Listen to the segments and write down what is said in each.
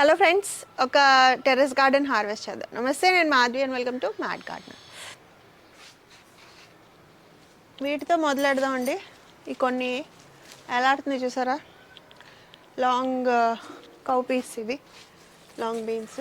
Hello friends ఒక terrace garden harvest చేద్దాం. నమస్తే నేను Madhavi and welcome to mad garden వీటితో మొదలెడదామండి. ఈ కొన్ని ఎలాడుతుంది చూసారా? లాంగ్ కౌ పీస్ ఇవి లాంగ్ బీన్స్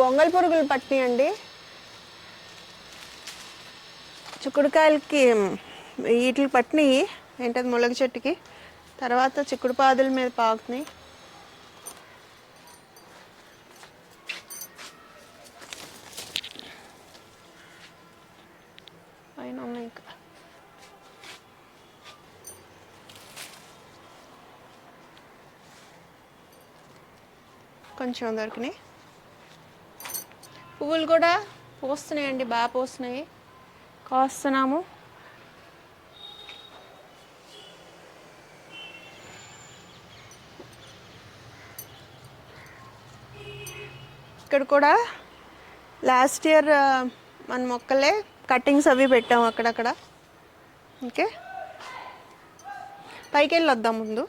గొంగల్ పురుగులు పట్టినాయండి. చిక్కుడుకాయలకి వీటికి పట్టినాయి ఏంటది ములగ చెట్టుకి. తర్వాత చిక్కుడు పాదుల మీద పాకుతున్నాయి పైన ఉన్నాయి ఇంకా. కొంచెం దొరికినాయి. పువ్వులు కూడా పోస్తున్నాయండి బాగా పోస్తున్నాయి. కాస్తున్నాము. ఇక్కడ కూడా లాస్ట్ ఇయర్ మన మొక్కలే కట్టింగ్స్ అవి పెట్టాము అక్కడక్కడ. ఓకే? పైకి వెళ్ళి వద్దాం ముందు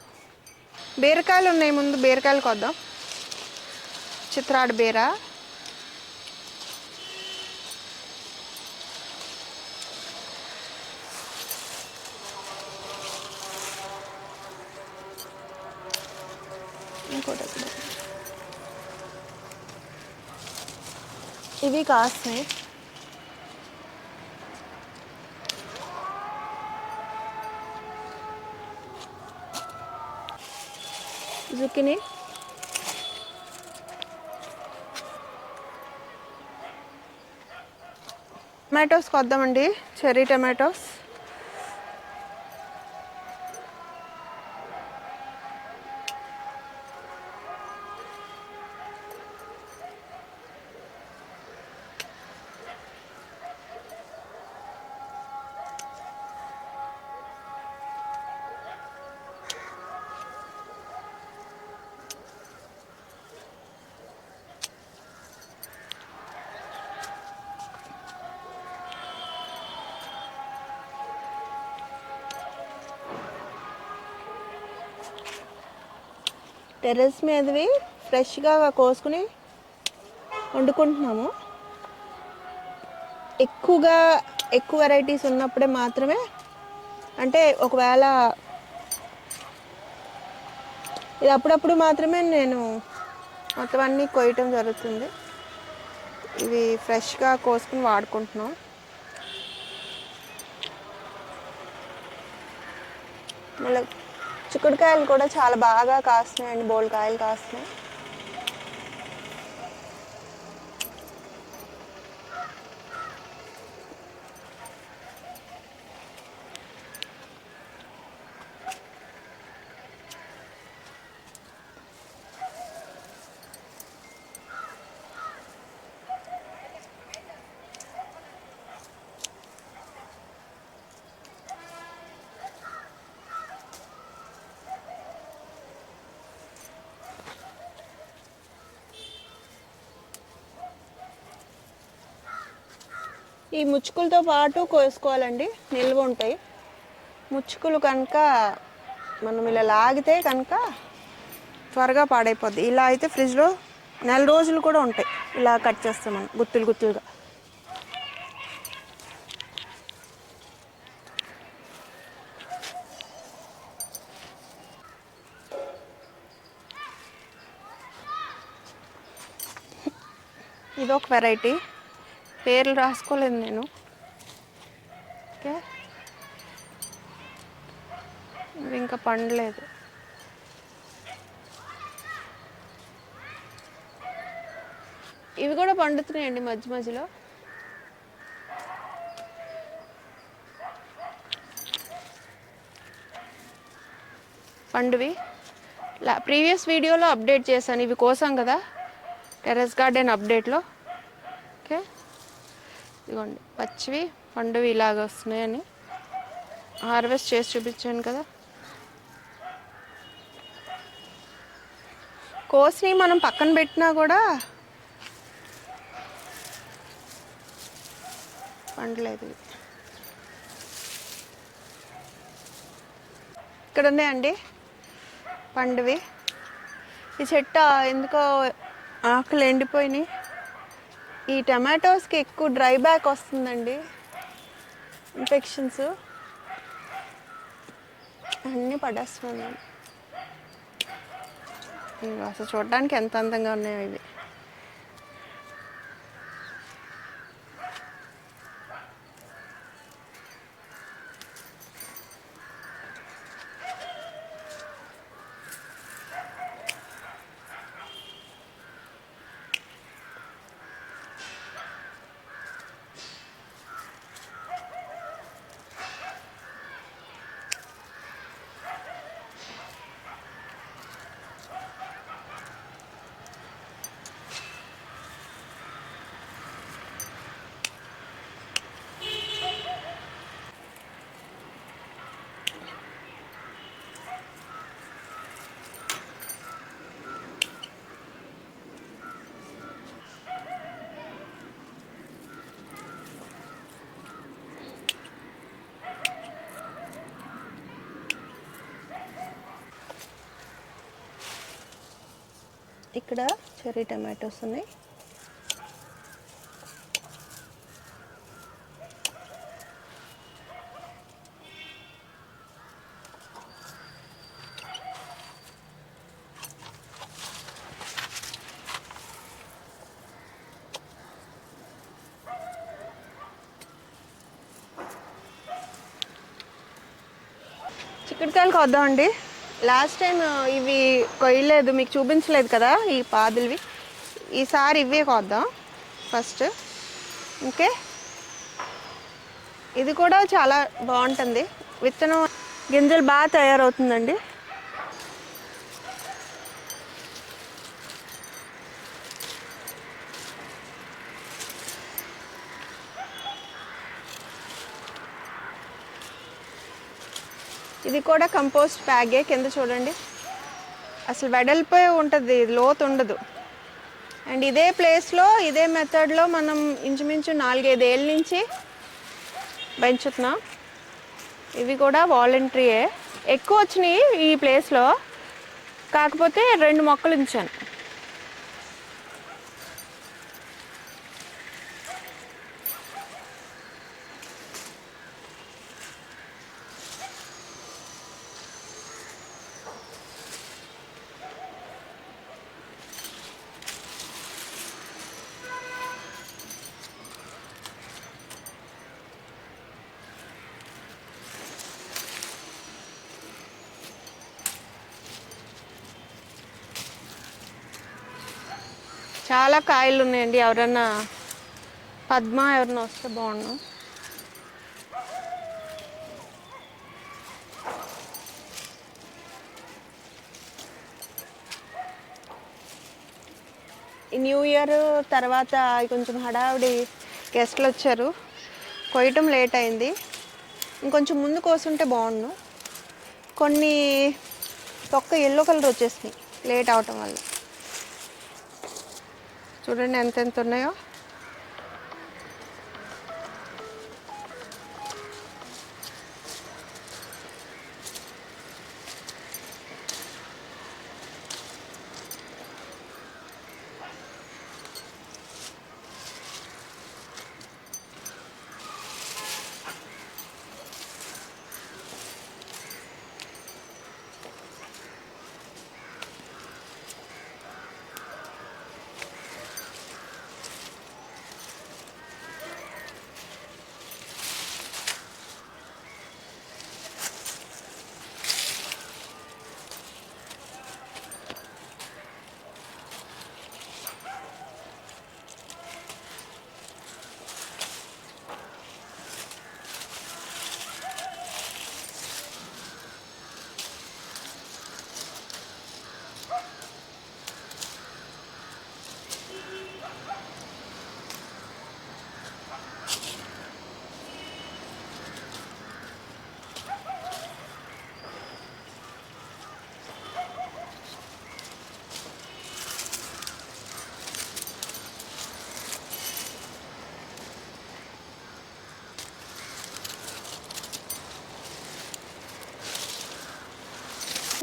బీరకాయలు ఉన్నాయి ముందు బీరకాయలకు వద్దాం చిత్రాడు బీర. ఇవి కాస్తున్నాయి జుక్కిని టమాటోస్ కొద్దామండి. చెర్రీ టమాటోస్ టెర్రస్ మీదవి ఫ్రెష్గా కోసుకుని వండుకుంటున్నాము. ఎక్కువగా ఎక్కువ వెరైటీస్ ఉన్నప్పుడే మాత్రమే అంటే ఒకవేళ ఇది అప్పుడప్పుడు మాత్రమే నేను మొత్తం అన్నీ కొయ్యటం జరుగుతుంది. ఇవి ఫ్రెష్గా కోసుకుని వాడుకుంటున్నాం. మళ్ళీ చిక్కుడుకాయలు కూడా చాలా బాగా కాస్తున్నాయండి బోల్ కాయలు కాస్తున్నాయి. ఈ ముచ్చుకులతో పాటు కోసుకోవాలండి. నిల్వ ఉంటాయి. ముచ్చుకులు కనుక మనం ఇలా లాగితే కనుక త్వరగా పాడైపోద్ది. ఇలా అయితే ఫ్రిడ్జ్లో నెల రోజులు కూడా ఉంటాయి. ఇలా కట్ చేస్తాం మనం గుత్తులు గుత్తులుగా. ఇది ఒక వెరైటీ. పేర్లు రాసుకోలేదు నేను. ఓకే. ఇవి ఇంకా పండలేదు. ఇవి కూడా పండుతున్నాయండి మధ్య మధ్యలో. పండువి. ప్రీవియస్ వీడియోలో అప్డేట్ చేశాను. ఇవి కోసం కదా. టెర్రస్ గార్డెన్ అప్డేట్లో. ఇదిగోండి పచ్చివి పండువి ఇలాగ వస్తున్నాయని. హార్వెస్ట్ చేసి చూపించాను కదా. కోసిని మనం పక్కన పెట్టినా కూడా పండలేదు ఇక్కడ ఉన్నాయండి పండువి. ఈ చెట్టు ఎందుకో ఆకులు ఎండిపోయినాయి. ఈ టమాటోస్కి ఎక్కువ డ్రై బ్యాక్ వస్తుందండి. ఇన్ఫెక్షన్స్. అన్నీ పడేస్తున్నాను అసలు చూడడానికి ఎంత అందంగా ఉన్నాయో ఇవి. ఇక్కడ చెర్రీ టమాటోస్ ఉన్నాయి. చిక్కుడుకాయలు కొద్దామండి. లాస్ట్ టైం ఇవి కొయ్యలేదు మీకు చూపించలేదు కదా ఈ పాదులవి. ఈసారి ఇవే కొద్దాం ఫస్ట్. ఓకే? ఇది కూడా చాలా బాగుంటుంది. విత్తనం గింజలు బాగా తయారవుతుందండి. ఇది కూడా కంపోస్ట్ బ్యాగే కింద చూడండి. అసలు వెడల్పే ఉంటుంది లోతు ఉండదు. అండ్ ఇదే ప్లేస్లో ఇదే మెథడ్లో మనం ఇంచుమించు నాలుగైదు ఏళ్ళ నుంచి పెంచుతున్నాం. ఇవి కూడా వాలంటరీయే ఎక్కువ వచ్చినాయి ఈ ప్లేస్లో కాకపోతే రెండు మొక్కలు ఉంచాను. చాలా కాయలు ఉన్నాయండి ఎవరన్నా పద్మ ఎవరన్నా వస్తే బాగుండు. ఈ న్యూ ఇయర్ తర్వాత కొంచెం హడావిడి గెస్ట్లు వచ్చారు. కొయ్యటం లేట్ అయింది. ఇంకొంచెం ముందు కోసుంటే బాగుండు. కొన్ని తొక్క ఎల్లో కలర్ వచ్చేసినాయి. లేట్ అవటం వల్ల. చూడండి ఎంత ఎంత ఉన్నాయో.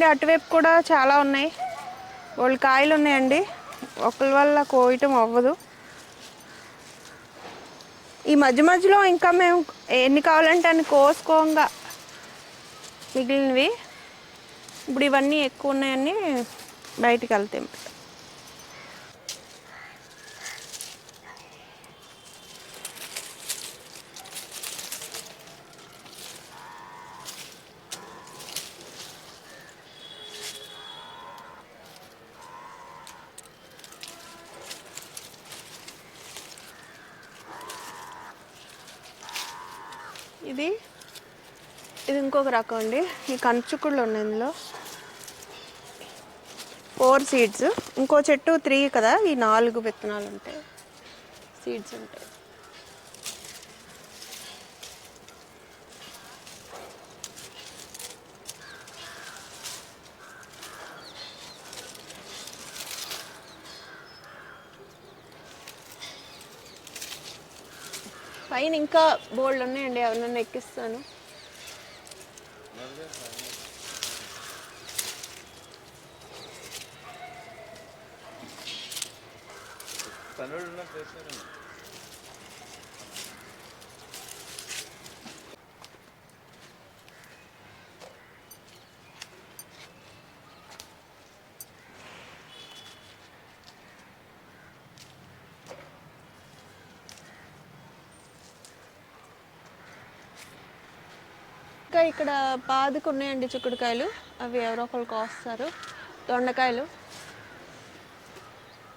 అటువైపు కూడా చాలా ఉన్నాయి. వాళ్ళు కాయలు ఉన్నాయండి. ఒకరి వల్ల కోయటం అవ్వదు. ఈ మధ్య మధ్యలో ఇంకా మేము ఎన్ని కావాలంటే అన్ని కోసుకోంగా మిగిలినవి. ఇప్పుడు ఇవన్నీ ఎక్కువ ఉన్నాయని బయటికి వెళ్తాం ఇది ఇది ఇంకొక రకం అండి. ఈ కంచుకుళ్ళు ఉన్నాయి ఇందులో. ఫోర్ సీడ్స్ ఇంకో చెట్టు త్రీ కదా ఈ నాలుగు విత్తనాలు ఉంటాయి. సీడ్స్ ఉంటాయి. పైన ఇంకా బోల్డ్ ఉన్నాయండి ఎవరినైనా ఎక్కిస్తాను. పనులు ఉన్నట్టు ఇంకా ఇక్కడ పాదుకు ఉన్నాయండి చిక్కుడుకాయలు. అవి ఎవరో ఒకరు కాస్తారు. దొండకాయలు.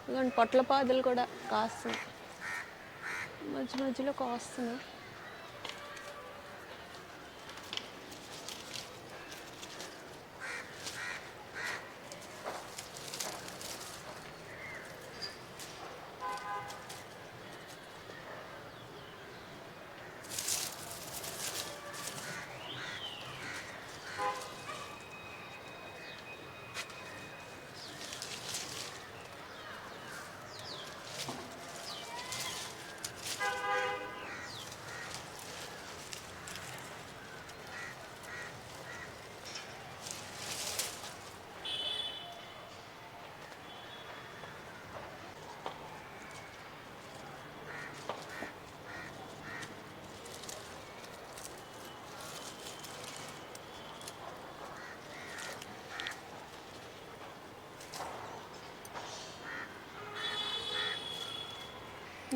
ఇదిగోండి పొట్ల పాదులు కూడా కాస్తున్నాయి. మధ్య మధ్యలో కాస్తున్నాయి.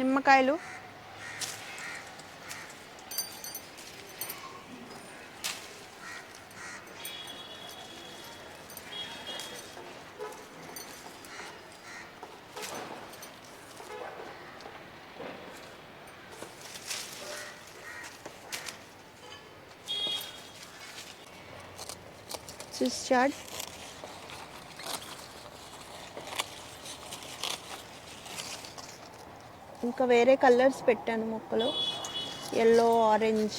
నిమ్మకాయలు. స్విస్ ఇంకా వేరే కలర్స్ పెట్టాను మొక్కలు. ఎల్లో ఆరెంజ్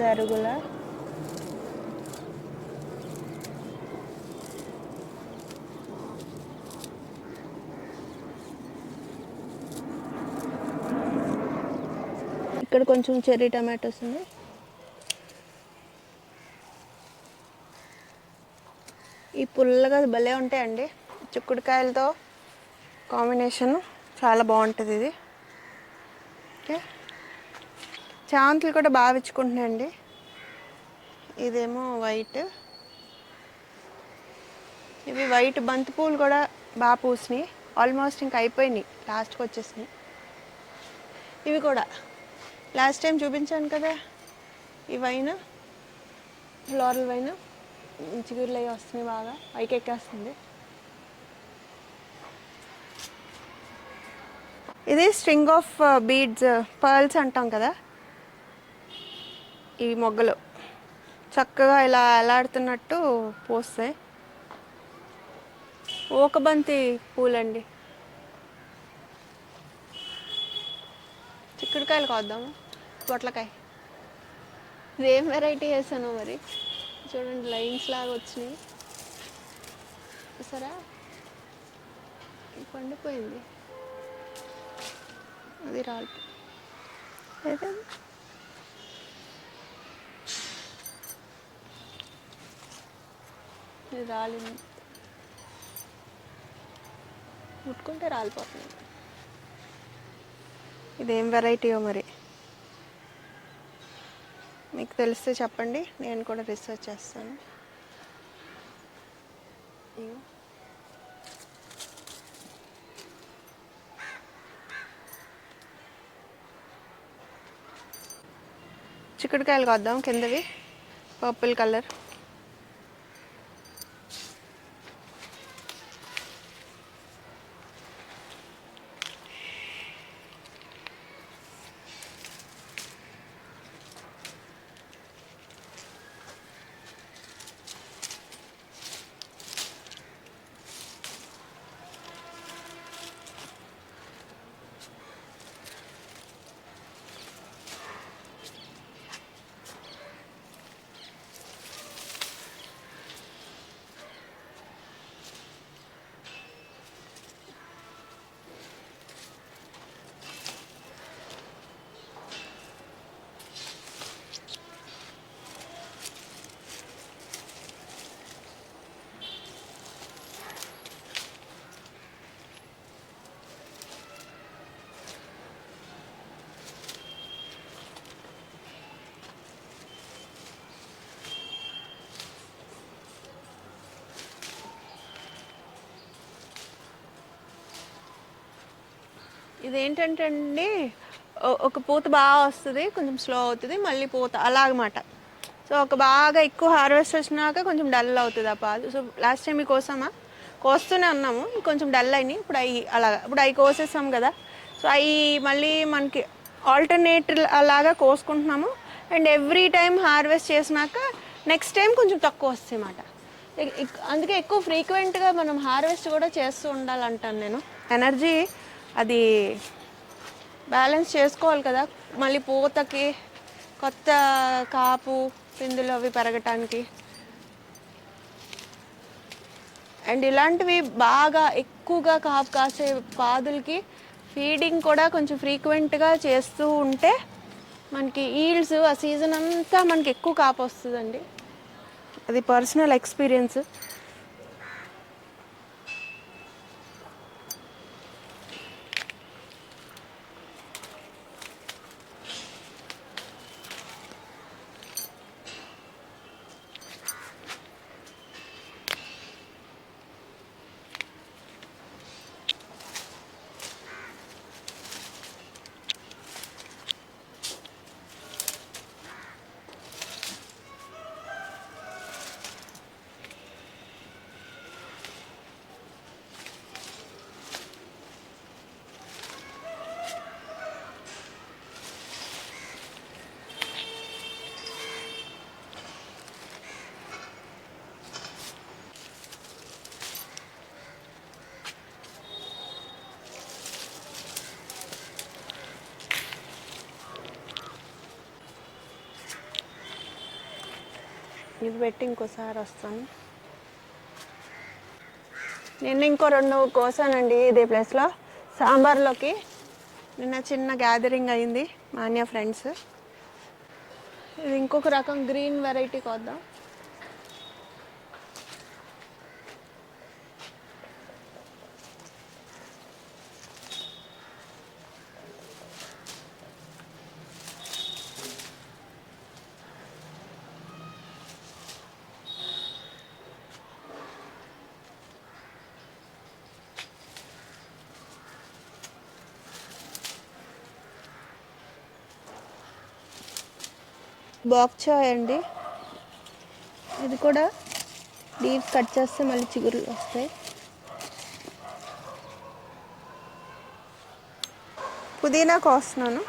దరుగుల ఇక్కడ కొంచెం చెర్రీ టమాటోస్ ఉంది ఈ పుల్లగా భలే ఉంటాయండి. చిక్కుడుకాయలతో కాంబినేషన్ చాలా బాగుంటుంది ఇది. ఓకే. చాంతులు కూడా బాగా విచ్చుకుంటున్నాయండి. ఇదేమో వైట్. ఇవి వైట్ బంతి పూలు కూడా బాగా పూసినాయి. ఆల్మోస్ట్ ఇంకా అయిపోయినాయి. లాస్ట్కి వచ్చేసినాయి. ఇవి కూడా. లాస్ట్ టైం చూపించాను కదా. ఇవైనా ఫ్లోరల్ వైనా. చిగురులు అవి వస్తున్నాయి బాగా పైకి ఎక్కేస్తుంది. ఇది స్ట్రింగ్ ఆఫ్ బీడ్స్ పర్ల్స్ అంటాం కదా? ఈ మొగ్గలు. చక్కగా ఇలా ఎలాడుతున్నట్టు పోస్తాయి. ఓకబంతి పూలండి. చిక్కుడుకాయలు కోద్దాము పొట్లకాయ. ఇదేం వెరైటీ వేసాను మరి? చూడండి లైన్స్ లాగా వచ్చినాయి. సరే పండిపోయింది. అది రాలి. అయితే ఇది రాలింది. ముట్టుకుంటే రాలిపోతుంది. ఇదేం వెరైటీయో మరి? మీకు తెలిస్తే చెప్పండి నేను కూడా రీసెర్చ్ చేస్తాను. చిక్కుడుకాయలు కొద్దాం కిందవి. పర్పుల్ కలర్ ఇదేంటంటే అండి ఒక పూత బాగా వస్తుంది కొంచెం స్లో అవుతుంది మళ్ళీ పూత అలాగమాట. సో ఒక బాగా ఎక్కువ హార్వెస్ట్ వచ్చినాక కొంచెం డల్ అవుతుంది ఆ పాదు. సో లాస్ట్ టైం కోసమా? కోస్తూనే ఉన్నాము కొంచెం డల్ అయినాయి ఇప్పుడు అవి అలాగా ఇప్పుడు అవి కోసేసాం కదా. సో అవి మళ్ళీ మనకి ఆల్టర్నేట్ అలాగా కోసుకుంటున్నాము. అండ్ ఎవ్రీ టైం హార్వెస్ట్ చేసినాక నెక్స్ట్ టైం కొంచెం తక్కువ వస్తాయి అన్నమాట అందుకే ఎక్కువ ఫ్రీక్వెంట్గా మనం హార్వెస్ట్ కూడా చేస్తూ ఉండాలంటాను నేను. ఎనర్జీ అది బ్యాలెన్స్ చేసుకోవాలి కదా. మళ్ళీ పూతకి కొత్త కాపు పిందులు అవి పెరగటానికి. అండ్ ఇలాంటివి బాగా ఎక్కువగా కాపు కాసే పాదులకి ఫీడింగ్ కూడా కొంచెం ఫ్రీక్వెంట్గా చేస్తూ ఉంటే మనకి ఈల్డ్స్ ఆ సీజన్ అంతా మనకి ఎక్కువ కాపు వస్తుందండి. అది పర్సనల్ ఎక్స్పీరియన్స్. ఇది పెట్టి ఇంకోసారి వస్తాను. నిన్న ఇంకో రెండు కోసానండి ఇదే ప్లేస్లో సాంబార్లోకి నిన్న చిన్న గ్యాదరింగ్ అయింది మాన్య ఫ్రెండ్స్ ఇది ఇంకొక రకం గ్రీన్ వెరైటీ కొద్దాం. చాయ్ అండి. ఇది కూడా డీప్ కట్ చేస్తే మళ్ళీ చిగురులు వస్తాయి. పుదీనా కోస్తున్నాను.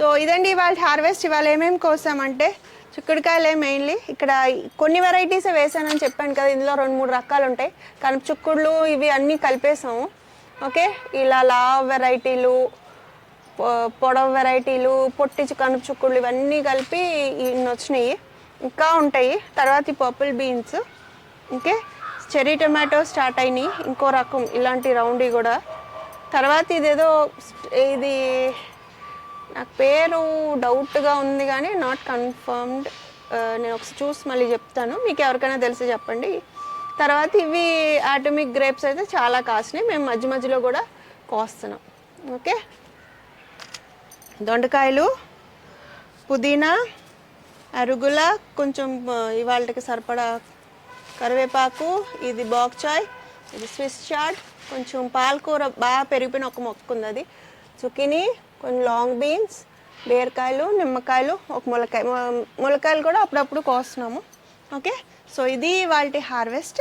సో ఇదండి ఇవాళ హార్వెస్ట్ ఇవాళ ఏమేమి కోసామంటే చిక్కుడుకాయలే మెయిన్లీ ఇక్కడ కొన్ని వెరైటీస్ వేసానని చెప్పాను కదా ఇందులో రెండు మూడు రకాలు ఉంటాయి కానీ చిక్కుడులు ఇవి అన్నీ కలిపేసాము. ఓకే? ఇలా లావ్ వెరైటీలు పొడవ పొడవు వెరైటీలు పొట్టి కనుపు చుక్కుళ్ళు ఇవన్నీ కలిపి ఇన్ని వచ్చినాయి ఇంకా ఉంటాయి. తర్వాత ఈ purple beans okay? Cherry tomato start అయినాయి. ఇంకో రకం ఇలాంటి రౌండీ కూడా. తర్వాత ఇదేదో ఇది నాకు పేరు డౌట్గా ఉంది కానీ నాట్ కన్ఫర్మ్డ్. నేను ఒకసారి చూసి మళ్ళీ చెప్తాను. మీకు ఎవరికైనా తెలిసి చెప్పండి. తర్వాత ఇవి ఆటమిక్ గ్రేప్స్ అయితే చాలా కాసినాయి. మేము మధ్య మధ్యలో కూడా కోస్తున్నాం. ఓకే? దొండకాయలు పుదీనా అరుగుల కొంచెం ఇవాళకి సరిపడా కరివేపాకు ఇది బాక్చాయ్ ఇది స్విస్ చాట్ కొంచెం పాలకూర బాగా పెరిగిపోయిన ఒక మొక్క ఉంది అది. చుకినీ కొన్ని లాంగ్ బీన్స్ బీరకాయలు నిమ్మకాయలు ఒక ములకాయ ములకాయలు కూడా అప్పుడప్పుడు కోస్తున్నాము. ఓకే సో ఇది వాళ్ళ హార్వెస్ట్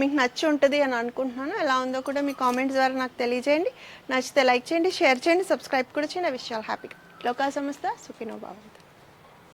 మీకు నచ్చి ఉంటుంది అని అనుకుంటున్నాను. ఎలా ఉందో కూడా మీ కామెంట్స్ ద్వారా నాకు తెలియజేయండి. నచ్చితే లైక్ చేయండి షేర్ చేయండి సబ్స్క్రైబ్ కూడా చేయండి. విషయాలు హ్యాపీగా లోకా సంస్థ సుఖినో బాగుంది